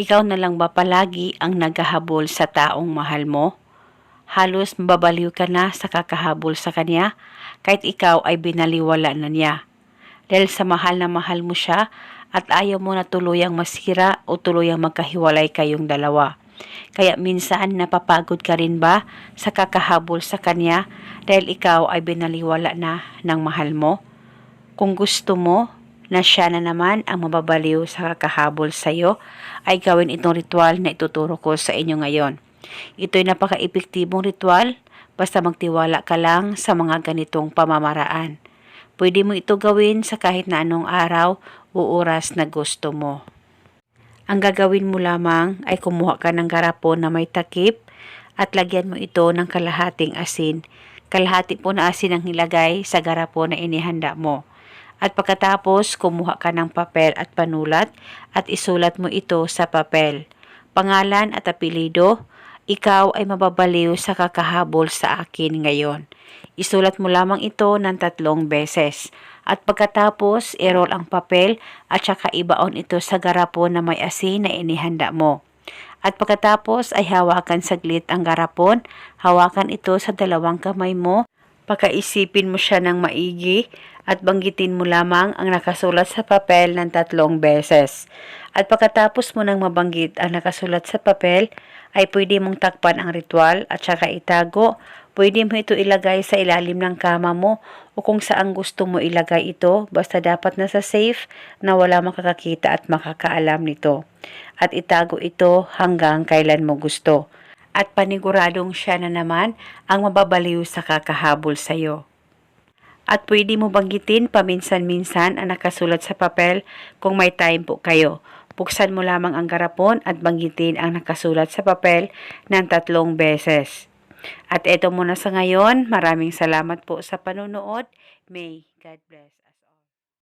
Ikaw na lang ba palagi ang naghahabol sa taong mahal mo? Halos mababaliw ka na sa kakahabol sa kanya kahit ikaw ay binaliwala na niya. Dahil sa mahal na mahal mo siya at ayaw mo na tuluyang masira o tuluyang magkahiwalay kayong dalawa. Kaya minsan napapagod ka rin ba sa kakahabol sa kanya dahil ikaw ay binaliwala na ng mahal mo? Kung gusto mo na siya na naman ang mababaliw sa kakahabol sa iyo, ay gawin itong ritual na ituturo ko sa inyo ngayon. Ito'y napaka-epektibong ritual basta magtiwala ka lang sa mga ganitong pamamaraan. Pwede mo ito gawin sa kahit na anong araw o oras na gusto mo. Ang gagawin mo lamang ay kumuha ka ng garapon na may takip at lagyan mo ito ng kalahating asin. Kalahati po na asin ang nilagay sa garapon na inihanda mo. At pagkatapos, kumuha ka ng papel at panulat at isulat mo ito sa papel. Pangalan at apelido, ikaw ay mababaliw sa kakahabol sa akin ngayon. Isulat mo lamang ito ng tatlong beses. At pagkatapos, i-roll ang papel at saka ibaon ito sa garapon na may asin na inihanda mo. At pagkatapos ay hawakan saglit ang garapon, hawakan ito sa dalawang kamay mo, pakaisipin mo siya ng maigi at banggitin mo lamang ang nakasulat sa papel ng tatlong beses. At pagkatapos mo nang mabanggit ang nakasulat sa papel, ay pwede mong takpan ang ritual at saka itago. Pwede mo ito ilagay sa ilalim ng kama mo o kung saan gusto mo ilagay ito basta dapat nasa safe na wala makakakita at makakaalam nito. At itago ito hanggang kailan mo gusto. At paniguradong siya na naman ang mababaliw sa kakahabol sa iyo. At pwede mo banggitin paminsan-minsan ang nakasulat sa papel kung may time po kayo. Buksan mo lamang ang garapon at banggitin ang nakasulat sa papel ng tatlong beses. At eto muna sa ngayon. Maraming salamat po sa panonood. May God bless.